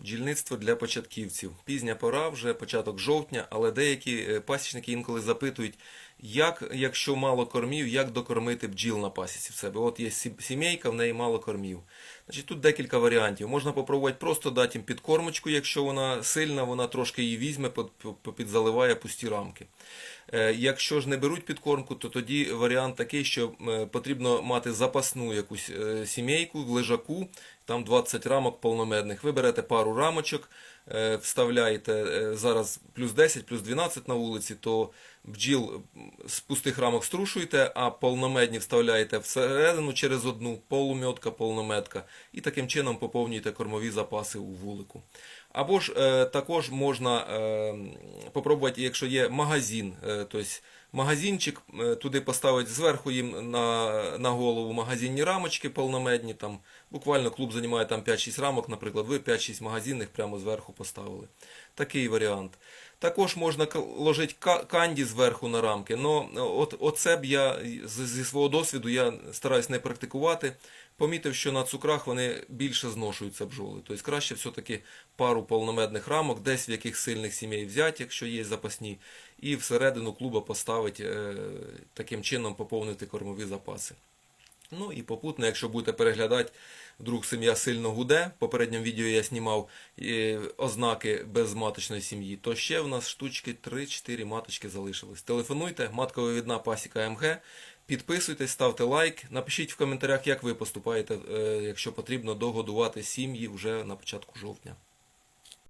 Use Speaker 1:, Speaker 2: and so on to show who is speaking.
Speaker 1: Бджільництво для початківців. Пізня пора, вже початок жовтня, але деякі е, пасічники інколи запитують, як, якщо мало кормів, як докормити бджіл на пасіці в себе. От є сі- сімейка, в неї мало кормів. Значить, тут декілька варіантів. Можна попробувати просто дати їм підкормочку, якщо вона сильна, вона трошки її візьме, підзаливає пусті рамки. Е, Якщо ж не беруть підкормку, то тоді варіант такий, що е, потрібно мати запасну якусь е, сімейку в лежаку, там 20 рамок повномедних. Ви берете пару рамочок, вставляєте зараз плюс 10, плюс 12 на вулиці, то бджіл з пустих рамок струшуєте, а повномедні вставляєте всередину через одну, полумьотка, повнометка, і таким чином поповнюєте кормові запаси у вулику. Або ж е, також можна е, попробувати, якщо є магазин, тобто магазинчик, туди поставити зверху їм на, на голову магазинні рамочки повномедні, там буквально клуб займає там 5-6 рамок, наприклад, ви 5-6 магазинних прямо зверху поставили. Такий варіант. Також можна ложити канді зверху на рамки. Но от, оце б я зі свого досвіду я стараюсь не практикувати. Помітив, що на цукрах вони більше зношуються бджоли. Тобто краще все-таки пару повномедних рамок, десь в яких сильних сімей взяти, якщо є запасні, і всередину клуба поставити, е, таким чином поповнити кормові запаси. Ну і попутно, якщо будете переглядати, вдруг сім'я сильно гуде, в попередньому відео я знімав ознаки безматочної сім'ї, то ще в нас штучки 3-4 маточки залишились. Телефонуйте, матковивідна пасіка МГ, підписуйтесь, ставте лайк, напишіть в коментарях, як ви поступаєте, е, якщо потрібно догодувати сім'ї вже на початку жовтня.